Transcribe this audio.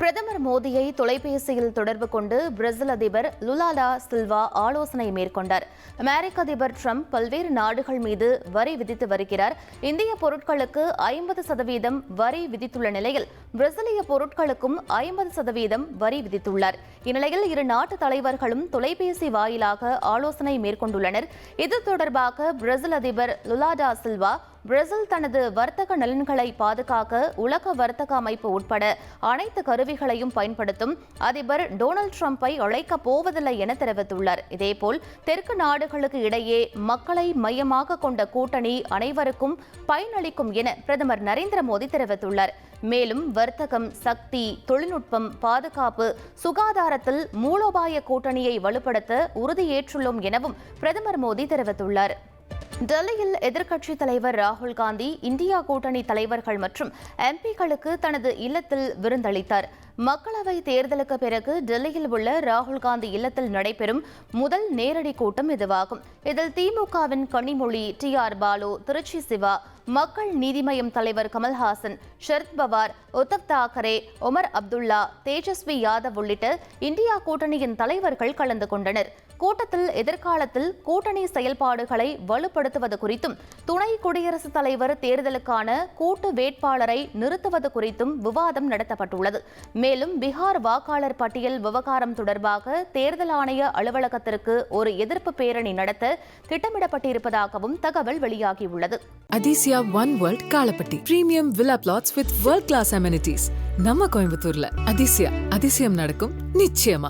பிரதமர் மோடியை தொலைபேசியில் தொடர்பு கொண்டு பிரேசில் அதிபர் லுலாலா சில்வா ஆலோசனை மேற்கொண்டார். அமெரிக்க அதிபர் ட்ரம்ப் பல்வேறு நாடுகள் மீது வரி விதித்து வருகிறார். இந்திய பொருட்களுக்கு ஐம்பது சதவீதம் வரி விதித்துள்ள நிலையில் பிரேசிலிய பொருட்களுக்கும் ஐம்பது சதவீதம் வரி விதித்துள்ளார். இந்நிலையில் இரு நாட்டு தலைவர்களும் தொலைபேசி வாயிலாக ஆலோசனை மேற்கொண்டுள்ளனர். இது தொடர்பாக பிரேசில் அதிபர் லுலாடா சில்வா பிரேசில் தனது வர்த்தக நலன்களை பாதுகாக்க உலக வர்த்தக அமைப்பு உட்பட அனைத்து கருவிகளையும் பயன்படுத்தும் அதிபர் டொனால்டு ட்ரம்பை அழைக்கப் போவதில்லை என தெரிவித்துள்ளார். இதேபோல் தெற்கு நாடுகளுக்கு இடையே மக்களை மையமாக கொண்ட கூட்டணி அனைவருக்கும் பயனளிக்கும் என பிரதமர் நரேந்திர மோடி தெரிவித்துள்ளார். மேலும் வர்த்தகம் சக்தி தொழில்நுட்பம் பாதுகாப்பு சுகாதாரத்தில் மூலோபாய கூட்டணியை வலுப்படுத்த உறுதியேற்றுள்ளோம் எனவும் பிரதமர் மோடி தெரிவித்துள்ளார். டெல்லியில் எதிர்க்கட்சித் தலைவர் ராகுல் காந்தி இந்தியா கூட்டணி தலைவர்கள் மற்றும் எம்பிக்களுக்கு தனது இல்லத்தில் விருந்தளித்தார். மக்களவை தேர்தலுக்கு பிறகு டெல்லியில் உள்ள ராகுல் காந்தி இல்லத்தில் நடைபெறும் முதல் நேரடி கூட்டம் இதுவாகும். இதில் திமுகவின் கனிமொழி டி ஆர் பாலு திருச்சி சிவா மக்கள் நீதிமயம் தலைவர் கமல்ஹாசன் ஷரத் பவார் உத்தவ் தாக்கரே ஒமர் அப்துல்லா தேஜஸ்வி யாதவ் உள்ளிட்ட இந்தியா கூட்டணியின் தலைவர்கள் கலந்து கொண்டனர். கூட்டத்தில் எதிர்காலத்தில் கூட்டணி செயல்பாடுகளை வலுப்படுத்துவது குறித்தும் துணை குடியரசுத் தலைவர் தேர்தலுக்கான கூட்டு வேட்பாளரை நிறுத்துவது குறித்தும் விவாதம் நடத்தப்பட்டுள்ளது. மேலும் பீகார் வாக்காளர் பட்டியல் விவகாரம் தொடர்பாக தேர்தல் ஆணைய அலுவலகத்திற்கு ஒரு எதிர்ப்பு பேரணி நடத்த திட்டமிடப்பட்டிருப்பதாகவும் தகவல் வெளியாகியுள்ளது. Athisaya one world Kalapatti. Premium villa plots with world class amenities நம்ம கோயம்புத்தூர்ல. அதிசயா. அதிசயம் நடக்கும். நிச்சயமா.